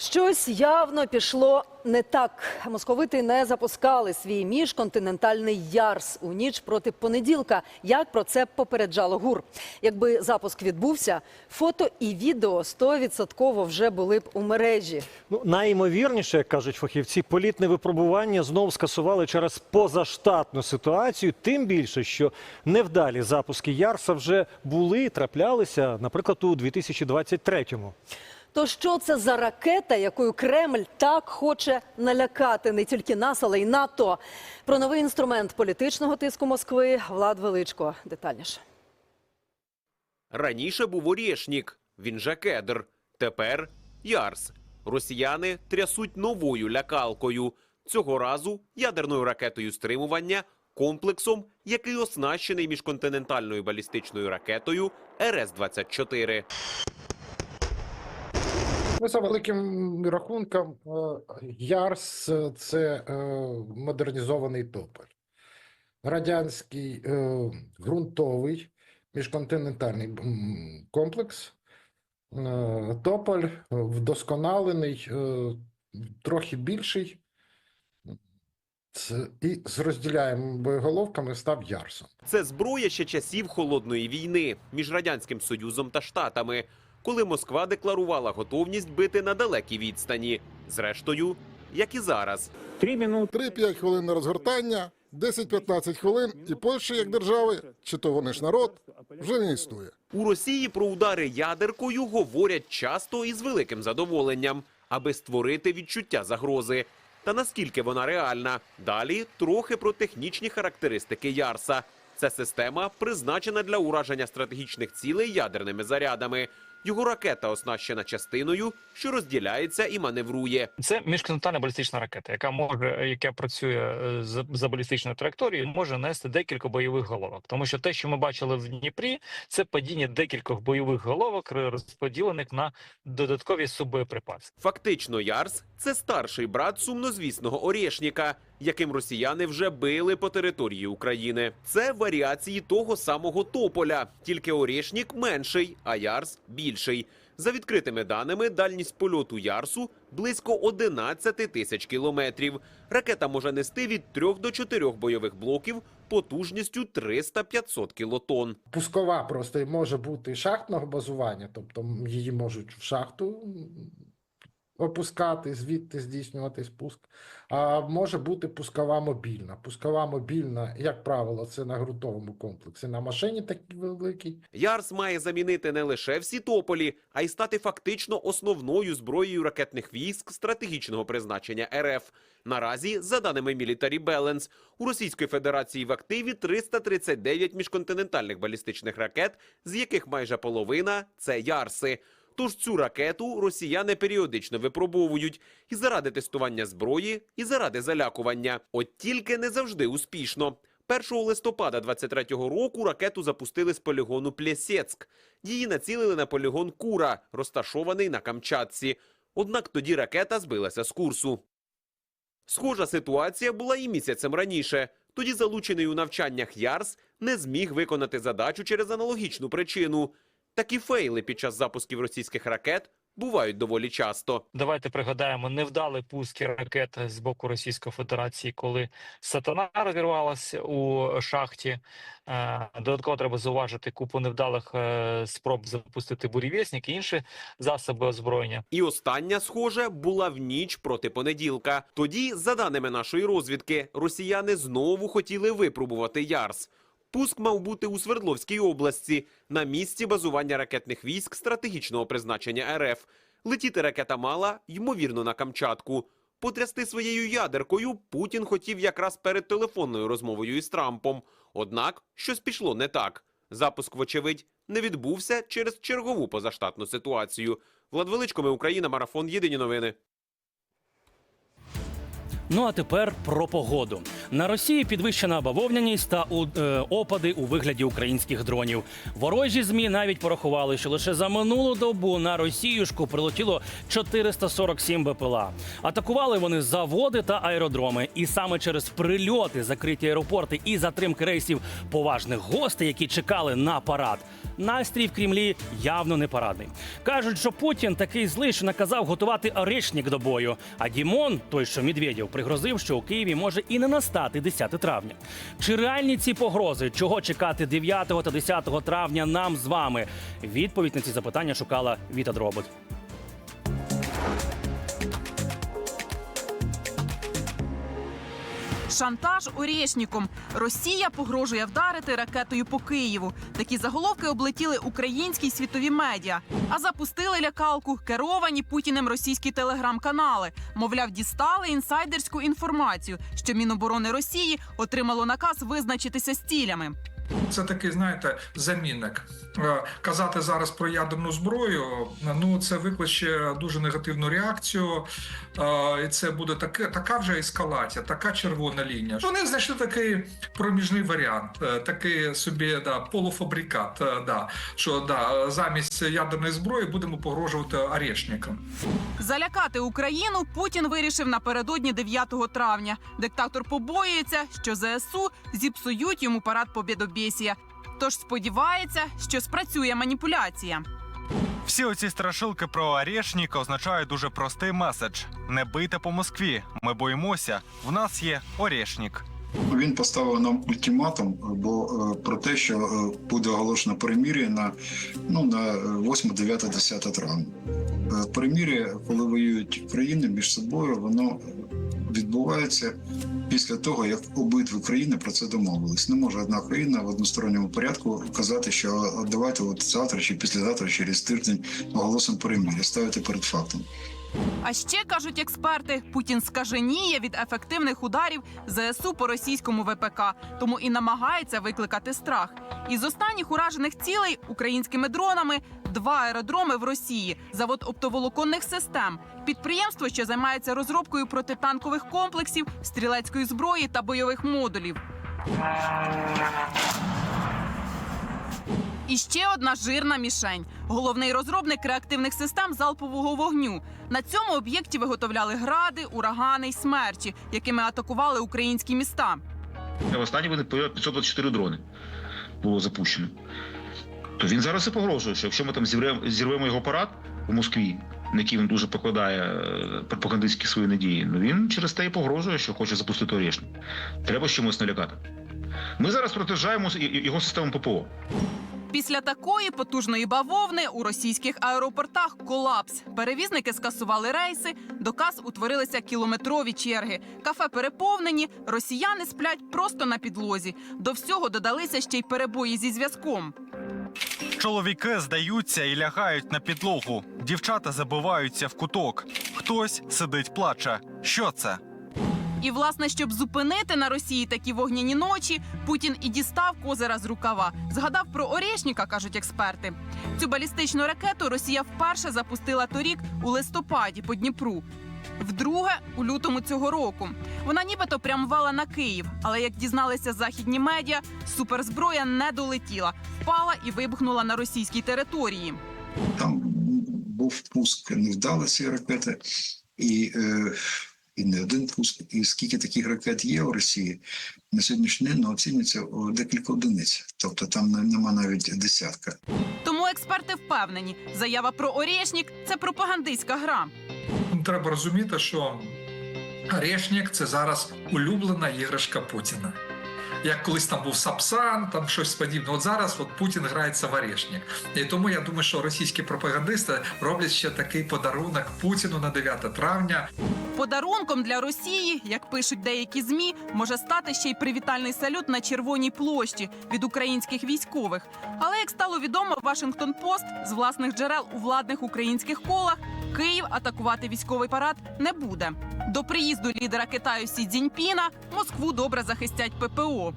Щось явно пішло не так. Московити не запускали свій міжконтинентальний ярс у ніч проти понеділка. Як про це попереджало ГУР? Якби запуск відбувся, фото і відео 100% вже були б у мережі. Ну, найімовірніше, як кажуть фахівці, політне випробування знову скасували через позаштатну ситуацію. Тим більше, що невдалі запуски Ярса вже були, траплялися, наприклад, у 2023-му. То що це за ракета, якою Кремль так хоче налякати не тільки нас, але й НАТО? Про новий інструмент політичного тиску Москви Влад Величко. Детальніше. Раніше був Орєшнік, він же кедр. Тепер Ярс. Росіяни трясуть новою лякалкою. Цього разу ядерною ракетою стримування, комплексом, який оснащений міжконтинентальною балістичною ракетою РС-24. Ну, за великим рахунком, е, Ярс це е, модернізований тополь. Радянський е, ґрунтовий міжконтинентальний комплекс. Тополь вдосконалений, трохи більший. І з розділяємо боєголовками став Ярсом. Це зброя ще часів холодної війни між радянським союзом та штатами, коли Москва декларувала готовність бити на далекій відстані. Зрештою, як і зараз. 3-5 хвилин на розгортання, 10-15 хвилин, і Польща як держави, чи то вони ж народ, вже не існує. У Росії про удари ядеркою говорять часто і з великим задоволенням, аби створити відчуття загрози. Та наскільки вона реальна? Далі трохи про технічні характеристики Ярса. Це система призначена для ураження стратегічних цілей ядерними зарядами. Його ракета оснащена частиною, що розділяється і маневрує. Це міжконтинентальна балістична ракета, яка може, яка працює е, за, за балістичною траєкторією, може нести декілька бойових головок. Тому що те, що ми бачили в Дніпрі, це падіння декількох бойових головок, розподілених на додаткові суббоєприпаси. Фактично, Ярс це старший брат сумнозвісного Орєшніка, яким росіяни вже били по території України. Це варіації того самого тополя, тільки Орєшнік менший, а Ярс більший. За відкритими даними, дальність польоту Ярсу близько 11 тисяч кілометрів. Ракета може нести від 3 до 4 бойових блоків потужністю 300-500 кілотон. Пускова просто може бути шахтного базування, тобто її можуть в шахту опускати, звідти здійснювати спуск. А може бути пускова мобільна. Пускова мобільна, як правило, це на ґрунтовому комплексі. На машині такий великий. Ярс має замінити не лише всі тополі, а й стати фактично основною зброєю ракетних військ стратегічного призначення РФ. Наразі, за даними Military Balance, у Російської Федерації в активі 339 міжконтинентальних балістичних ракет, з яких майже половина це Ярси. Тож цю ракету росіяни періодично випробовують і заради тестування зброї, і заради залякування. От тільки не завжди успішно. 1 листопада 23-го року ракету запустили з полігону Плєсецьк. Її націлили на полігон Кура, розташований на Камчатці. Однак тоді ракета збилася з курсу. Схожа ситуація була і місяцем раніше. Тоді залучений у навчаннях Ярс не зміг виконати задачу через аналогічну причину. Такі фейли під час запусків російських ракет бувають доволі часто. Давайте пригадаємо невдалі пуски ракет з боку Російської Федерації, коли сатана розірвалася у шахті. Е, Додатково треба зауважити купу невдалих е, спроб запустити бурєвєснік і інші засоби озброєння. І остання, схоже, була в ніч проти понеділка. Тоді, за даними нашої розвідки, росіяни знову хотіли випробувати Ярс. Пуск мав бути у Свердловській області на місці базування ракетних військ стратегічного призначення РФ. Летіти ракета мала, ймовірно, на Камчатку. Потрясти своєю ядеркою Путін хотів якраз перед телефонною розмовою із Трампом. Однак щось пішло не так. Запуск, вочевидь, не відбувся через чергову позаштатну ситуацію. Влад ми Україна, марафон. Єдині новини. Ну а тепер про погоду. На Росії підвищена бавовняність та у- е, опади у вигляді українських дронів. Ворожі змі навіть порахували, що лише за минулу добу на Росіюшку прилетіло 447 БПЛА. Атакували вони заводи та аеродроми. І саме через прильоти, закриті аеропорти і затримки рейсів поважних гостей, які чекали на парад. Настрій в Кремлі явно не парадний. Кажуть, що Путін такий злий, що наказав готувати орешник до бою. А Дімон, той що Медведєв, пригрозив, що у Києві може і не настати 10 травня. Чи реальні ці погрози? Чого чекати 9 та 10 травня нам з вами? Відповідь на ці запитання шукала Віта Дробот. Шантаж Орєшніком. Росія погрожує вдарити ракетою по Києву. Такі заголовки облетіли українські й світові медіа. А запустили лякалку керовані путіним російські телеграм-канали. Мовляв, дістали інсайдерську інформацію, що Міноборони Росії отримало наказ визначитися з цілями. Це такий, знаєте, замінник. Е, Казати зараз про ядерну зброю, ну це викличе дуже негативну реакцію. Е, І це буде таке, така вже ескалація, така червона лінія. Вони знайшли такий проміжний варіант, е, такий собі да, полуфабрикат. Да, що да, замість ядерної зброї будемо погрожувати орешникам. Залякати Україну Путін вирішив напередодні 9 травня. Диктатор побоюється, що ЗСУ зіпсують йому парад побєдобєсія. Тож сподівається, що спрацює маніпуляція. Всі оці страшилки про Орешника означають дуже простий меседж: не бийте по Москві. Ми боїмося. В нас є Орешник. Він поставив нам ультиматум, бо е, про те, що е, буде оголошено перемір'я на ну на 8, 9, 10 травня. Е, Перемір'я, коли воюють країни між собою, воно відбувається після того, як обидві країни про це домовились. Не може одна країна в односторонньому порядку казати, що «От давайте от завтра чи післязавтра, через тиждень оголосимо перемір'я, ставити перед фактом. А ще кажуть експерти, Путін скаженіє від ефективних ударів ЗСУ по російському ВПК, тому і намагається викликати страх. Із останніх уражених цілей українськими дронами два аеродроми в Росії, завод оптоволоконних систем, підприємство, що займається розробкою протитанкових комплексів, стрілецької зброї та бойових модулів. І ще одна жирна мішень. Головний розробник реактивних систем залпового вогню. На цьому об'єкті виготовляли гради, урагани й смерчі, якими атакували українські міста. Останні вони 524 дрони було запущено. То він зараз і погрожує, що якщо ми там зірвемо, зірвемо його парад у Москві, на який він дуже покладає е, пропагандистські свої надії, ну він через те і погрожує, що хоче запустити Орешник. Треба з чимось налякати. Ми зараз і- його систему ППО. Після такої потужної бавовни у російських аеропортах колапс. Перевізники скасували рейси, до каз утворилися кілометрові черги. Кафе переповнені, росіяни сплять просто на підлозі. До всього додалися ще й перебої зі зв'язком. Чоловіки здаються і лягають на підлогу. Дівчата забиваються в куток. Хтось сидить, плаче. Що це? І, власне, щоб зупинити на Росії такі вогняні ночі, Путін і дістав козира з рукава. Згадав про Орєшніка, кажуть експерти. Цю балістичну ракету Росія вперше запустила торік у листопаді по Дніпру. Вдруге у лютому цього року вона нібито прямувала на Київ, але як дізналися західні медіа, суперзброя не долетіла, впала і вибухнула на російській території. Там був пуск невдалий цієї ракети, і, е, і не один пуск. І скільки таких ракет є у Росії на сьогоднішній день ну, оцінюється декілька одиниць. Тобто там нема навіть десятка. Тому експерти впевнені, заява про Орєшнік – це пропагандистська гра. Треба розуміти, що Орешник – це зараз улюблена іграшка Путіна. Як колись там був Сапсан, там щось подібне. От зараз от Путін грається в Орешник. І тому я думаю, що російські пропагандисти роблять ще такий подарунок Путіну на 9 травня. Подарунком для Росії, як пишуть деякі змі, може стати ще й привітальний салют на Червоній площі від українських військових. Але як стало відомо, Вашингтон Пост з власних джерел у владних українських колах Київ атакувати військовий парад не буде. До приїзду лідера Китаю Сі Цзіньпіна Москву добре захистять ППО.